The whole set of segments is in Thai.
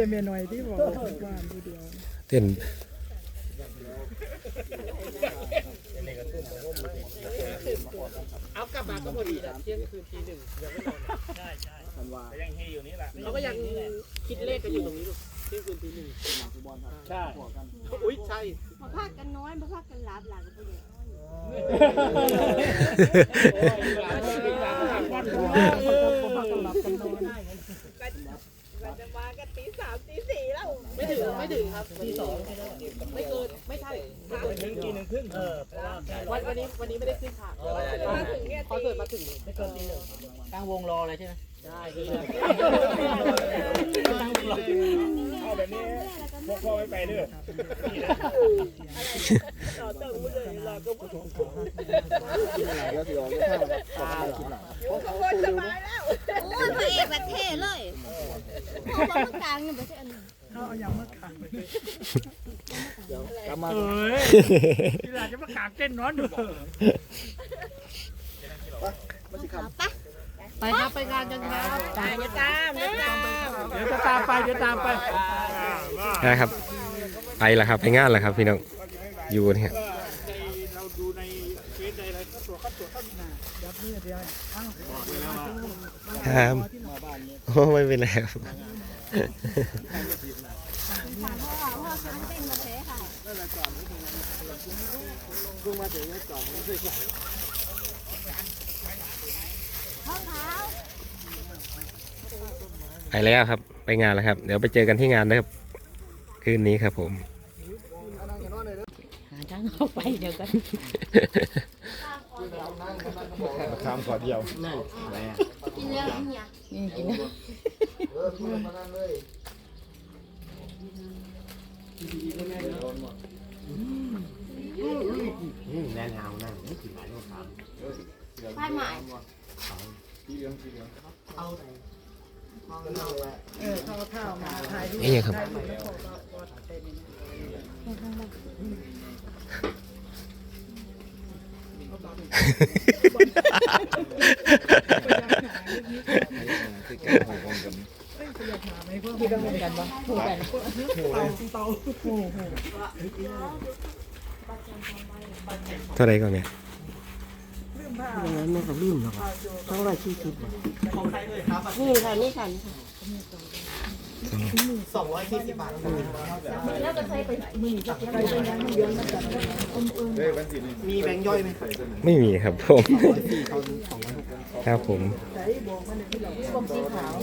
แต่เมียน้อยที่บอกบ้านทีเดียวเต้นเอากลับมาก็พอดีนะเที่ยงคืนทีหนึ่งยังไม่นอนใช่ใช่ยังเฮอยู่นี่แหละเขาก็ยังคิดเลขกันอยู่ตรงนี้ลูกเที่ยงคืนทีหนึ่งใช่อุ้ยใช่มาพากันนอนมาพากันหลับหลังก็บ่ได้วัดรู้ว่าคนจะพากันหลับกันนอน เราจะมากันตีสามตีสี่แล้ว ไม่ ถึงไม่ถึงครับทีสองไม่เกินไม่ใช่ถึงกี่หนึ่งครึ่งเออวันวันนี้วันนี้ไม่ได้ขึ้นฉากมาถึงเนี่ยคอนเสิร์ตมาถึงไม่เกินตีหนึ่งตั้งวงรอเลยใช่ไหมใช่คือเอาแบบนี้พวกพ่อไม่ไปด้วยต่อเติมเลยเราก็พูดคนสบายแล้วโอ้ยพระเอกแบบเท่เลยพอมากลางนี่บ่ใช่อันนี้เขาเอาอย่างมาขังกลับมาเอ้ยที่หลานจะมากางเต้นนอนดูไปครับไปงานกันครับตายจะตามจะตามเดี๋ยวจะตามไปเดี๋ยวตามไปนะครับ ไปแล้วครับไปงานแล้วครับ พี่น้องอยู่เนี่ยเราดูในเฟซในอะไรก็ตัวก็ตัวก็หน้ายับนี่เดียวเอ้าครับโอ้ไม่เป็นไรครับ ถามพ่อพ่อฉันเป็นมาเท่ค่ะไปแล้วครับ ไปงานแล้วครับ เดี๋ยวไปเจอกันที่งานนะครับ คืนนี้ครับผมหาทางเข้าไปเดี๋ยวกันข้ามขอเดียวกินแล้วเนี่ยนี่กินแล้ว แน่นเอานะไม่กินหลายโลครับไฟใหม่เออเขาข้าวมาถ่ายรูปนี่ครับถ่ายรูปแล้วเขาก็ก็ถ่ายเต้นนี่คือการของผมกับเอ้ยเขาอยา กหาไหมเพิ่มกินกันกันปะถูกกันเตาเตาโอ้โหเท่าไรก่อนเนี่ยลืมผ้าไม่ก็ลืมหรอกต้องร้อยสี่สิบนี่ค่ะนี่ค่ะ สองร้อยสี่สิบบาทแล้วก็ใส่ไปมือจะใครเป็นยังมันเดือนมันกันเฮ้ยวันที่นี่มีแบงค์ย่อยไหมไม่มีครับผมครับผมสีเราต้มสีขาว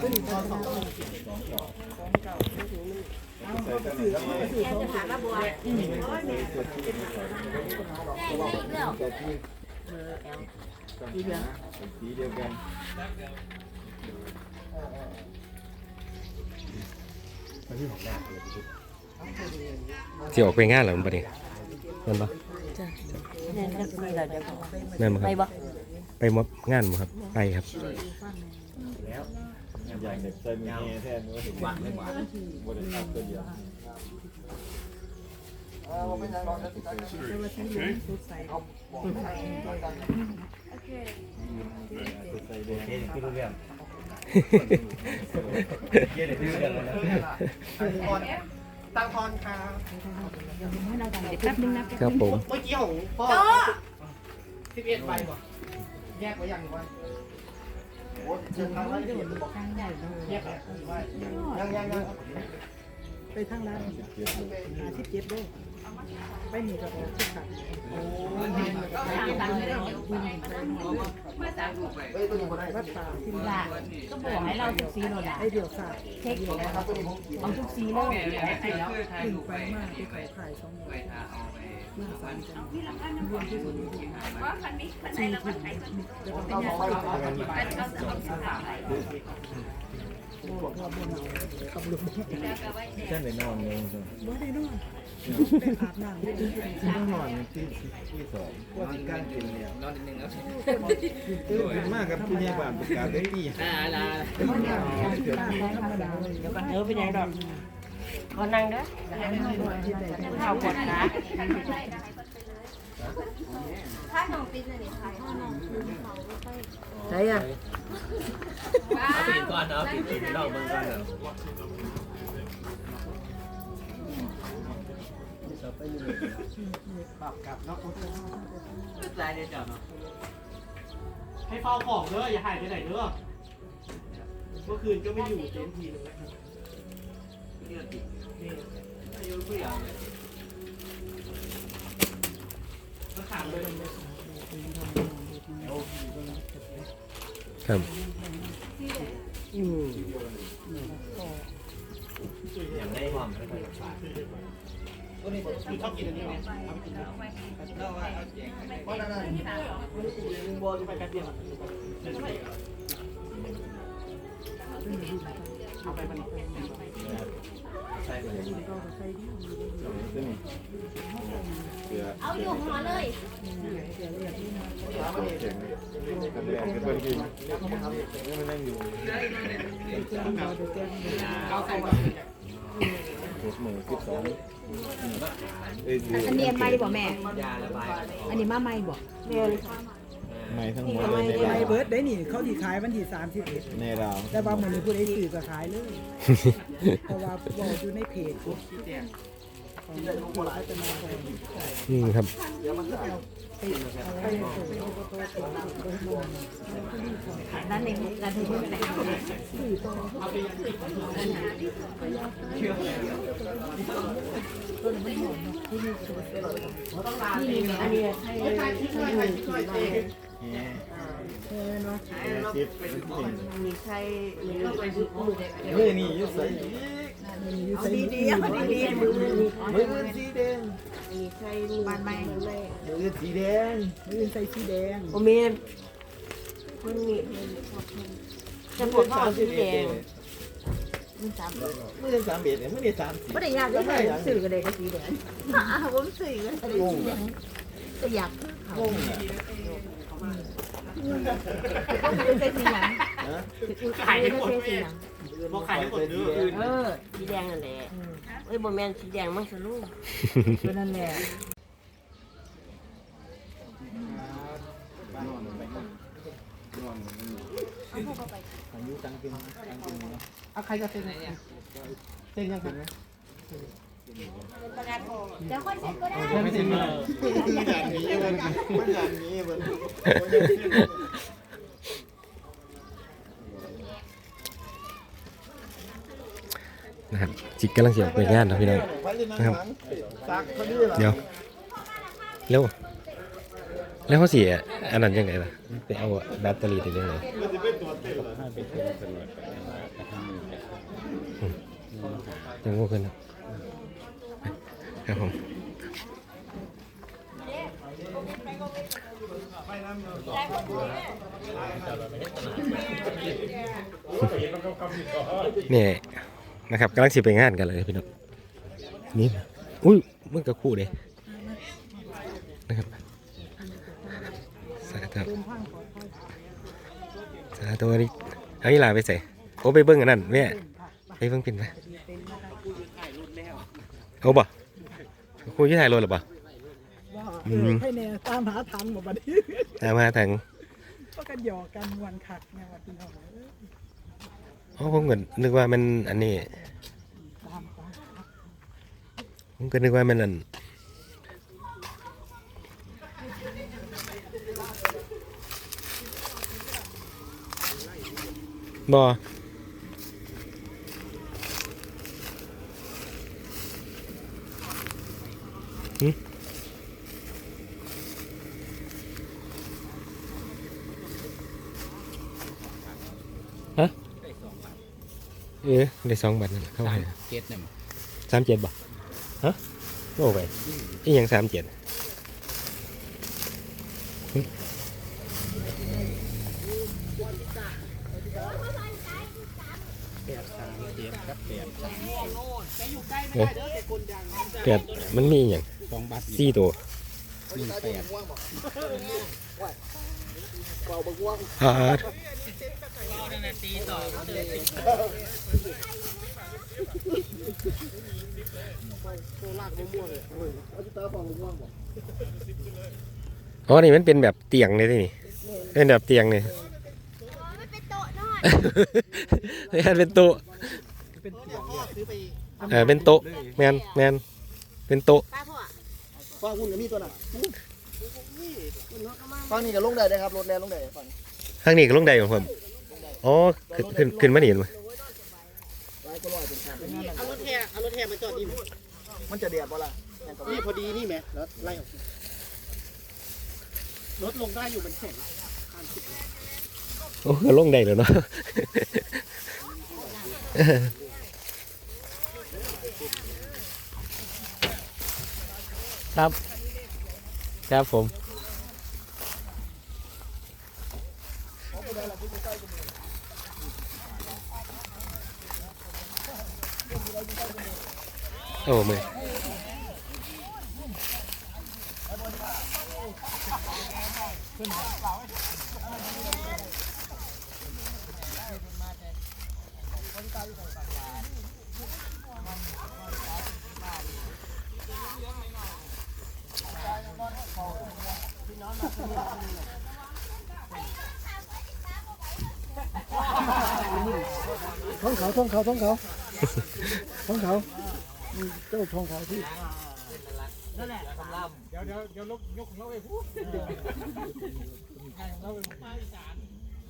ก็หนี เก่าเอาเขาไปสื่อเขาไปสื่อเขาหาระบัวสีเดียวกันที่ออกไปงานเหรอมันปะเนี่ยนั่นปะแน่นก็มีเราเดี๋ยวนั่นปะคไปรับบ่ไปมดงานมั้ครับไปครับ อยากเด็กใส่มีเฮแทนว่าถึงวันไม่หวานบริษัทตัวเดียวเกณฑ์คือรู้เรื่องเกณฑ์คือรู้เรื่องนะ ตังทอนครับแป๊บนึงนะครับผม เมื่อกี้ของพ่อสิบเอ็ดใบบ่แยกไว้ยังว่าโอ้เชิญทางร้านที่เห็นบอกแยกไว้ยังยังยังไปทางร้านหาที่เจ็ดด้วย ไปหนีกับเราที่ขัดเฮ้ยตัวนี้บ่ได้วัดป่าที่ล่ะก็บอกให้เราทุกสีโลดาไอเดียวสาเช็คนะครับตัวนี้ผมเอาทุกสีเลยขึ้นไปมากที่เขาขายสองหมื่นมาสามจังรวมที่สุดสี่ทิศเอาของไว้บอกว่าบ่หนาวกับลุง แค่ไหนนอนเลยบ่ได้นอนไปอาบน้ำได้ดีต้องนอนที่ที่สองว่าที่การกินเนี่ยนอนนิดนึงครับตื่นมากกับผู้ใหญ่บ้านประกาศได้ปีอ่าลาเขาหนาวป้าธรรมดาเลยเดี๋ยวกันเออไปไหนดอกขอนั่งเด้อที่ไหนข้าวปวดขา ถ้าหนองปิดเลยนี่ใครถ้าหนองปิดเขาไม่ค่อยใช่อะเอาปีนก่อนเอาปีนปีนลองเมื่งก่อนเนาะปรับกลับเนาะไายเดียวเนาะให้เฝ้าของเด้ออย่าหายไปไหนเด้อเมื่อคืนก็ไม่อยู่เต็มทีเลยนะคติดนี่อายุเปลี่ย ครับอย่างได้ความคือชอบกินอันนี้ไหมเอาไปกินนะเพราะนั่นน่ะลุงโบจะไปแป๊บเดียวอะเอาไปมัน เอาอยู่หัวเลยกันแดงกันเบิ้ลกินนี่มันนั่งอยู่เอาใส่มาหกโมงสิบสองอันนี้ไม่บ่แม่บอันนี้มาไม่บ่ ไม่ทั้งหมดเลยในไมดาวเบิร์ดได้นี่เขาที่ขายวันที่สามสิบเอ็ดในดาวแต่บางวันนี้ผู้ใดซื้อก็ขายเลยเพราะว่าบอกอยู่ในเพจของผู้พัฒนาแฟนอืมครับนั่นเองนั่นเองไหน นี่อันนี้ให้แง่สิบจริงมีใครมีเฮ้ยนี่ยุ่ใส่เอาดีดีเอาดีดีมือมือสีแดงมีใครบ้านใหม่มือสีแดงมือใส่สีแดงโอเมนมันมีจะปวดข้อสีแดงมันสามไม่ได้สามเบ็ดเลยไม่ได้สามสีไม่ได้ยากเลยสื่อกันเลยก็สีแดงอาผมสื่อกันเลยสีแดงก็อยากเขา ไม่ใช่สีหยังขายให้หมดไม่ใช่สีหยังบอกขายให้หมดเด้อเออสีแดงนั่นแหละเอ้ยโมแมนสีแดงมันสลูกก็นั่นแหละอายุจังเป็นจังเป็นเนาะเอาใครจะเซ็นไหนเนี่ยเซ็นยังไง เดี๋ยวค่อยเสร็จก็ได้ ไม่เซ็นเลยมันอย่างนี้มันมันอย่างนี้มันนะครับจิกกำลังเสียไปงานนะพี่น้องนะครับเดี๋ยวเร็วแล้วเขาเสียอันนั้นยังไงล่ะไปเอาแบตเตอรี่ติดยังไงยังง่ขึ้น ครับผมนี่นะครับกำลังสิไปงานกันเลยพี่น้องนี่อุ้ยมันก็คู่เด้นะครับสาธุสาธุนี่เอาอีหลาไปใส่โอ้ไปเบิ้งอันนั้นแม่ไปเบิ้งปิ่นไปเอาบ่ คุยที่ถ่ายรถหรือเปล่า ว่าอืเอมอให้เนี่ยตามหาทันหมดบัดนี้ตามมาทางก็กันหยอกกันมวนคักเนี่ยวันที่เราเอ้ยอ๋อผมก็นึกว่ามันอันนี้ ตามตามผมก็นึกว่ามันอันบอ ฮะเออได้สองบาทนั่นแหละเข้าไปเจ็ดเนี่ยสามเจ็ดบ่ฮะโอ้ไปอีหยังสามเจ็ด ไม่ได้เด้อแต่คนดังแปดมันมีอหย่างสองบาทสี่ตัวหนึ่งแปดอ่าอ๋อนี่มันเป็นแบบเตียงเลยนี่เป็นแบบเตียงเลยมันเป็น โต๊ะนอนนี่มันเป็นโต๊ะเป็นพ่อซื้อไปเออเป็นโต๊ะแมนแมนเป็นโต๊ะป้าพ่อฟังคุณก็มีตัวน่ะฟังนี่ก็ลงได้เลยครับรถแล่นลงได้ฟังข้างนี้ก็ลงได้ของผมอ๋อขึ้นขึ้นขึ้นมานี่เห็นไหมหลายก็ร้อยเป็นคันเอารถแห่เอารถแห่มาจอดนี่มันจะเดียดบ่ล่ะแม่นก็นี่พอดีนี่ไหมแล้วไล่ออกรถลงได้อยู่เป็นแสน โอ้ก็ลงได้แล้วเนาะครับ ครับผมโอ้ไม่ ท้องเขาท้องเขาท้องเขาท้องเขามีเจ้าท้องเขาที่เอา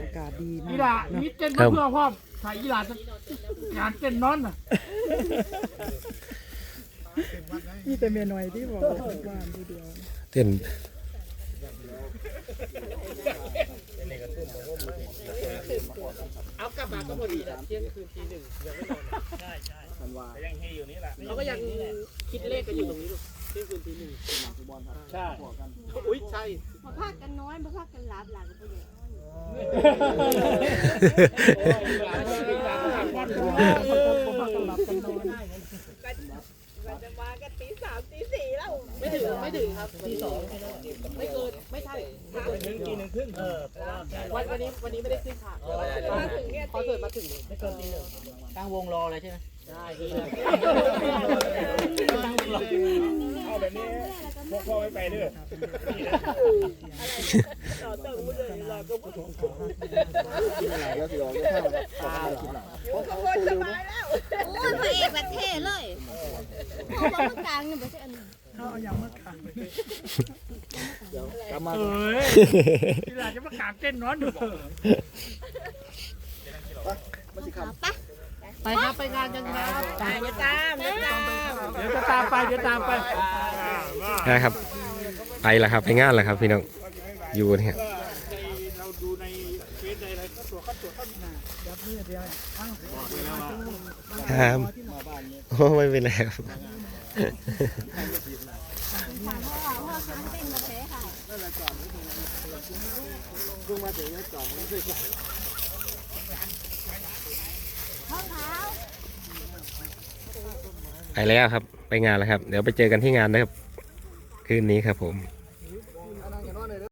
อากาศดีอีมากหลานี่เต้นครับเพื่อพ่อถ่ายอีหลาจะงานเต้นนอนน่ะนี่แต่เมียหน่อยที่บอกบ้านทีเดียวเต้นเอากลับมาก็พอดีนะเที่ยงคืนตีหนึ่งยังไม่นอนใช่ใช่ทันว่ายังเฮอยู่นี่แหละเขาก็ยังคิดเลขกันอยู่ตรงนี้ลูกเที่ยงคืนตีหนึ่งฟุตบอลครับใช่พวกกันอุ้ยใช่ มาพากันน้อยมาพากันหลับหลังก็บ่ได้ไม่ถึ ง ไม่ถึงครับตีสองไม่เกินไม่ใช่ถึงกี่หนึ่งครึ่งเออวันวันนี้วันนี้ไม่ได้ขึ้นฉากมาถึงเนี่ยคอเสิร์ตมาถึงไม่เกินตีหนึ่งตั้งวงรอเลยใช่ไหมใช่ดีเลยเอาแบบนี้พวกพ่อไม่ไปเด้อแล้วสิออกจะข้าวครับขอบคุณครับโอ้ยพระเอกแบบเท่เลยเอาบ่ากลางนี่บ่ใช่อันนี้ เดี๋ยวกลับมาเฮ้ยอีหลาจะมากางเต้นนอนอยู่มันสิครับไปครับไปงานกันครับตามอย่าตามอย่าตามเดี๋ยวจะตามไปเดี๋ยวตามไปนะครับ ไปแล้วครับไปงานแล้วครับ พี่น้องอยู่เนี่ย เราดูในเฟซในอะไรก็ตัวก็ตัวก็ ครับโอ้ไม่เป็นไรครับไปแล้วครับ ไปงานแล้วครับ เดี๋ยวไปเจอกันที่งานนะครับ คืนนี้ครับผม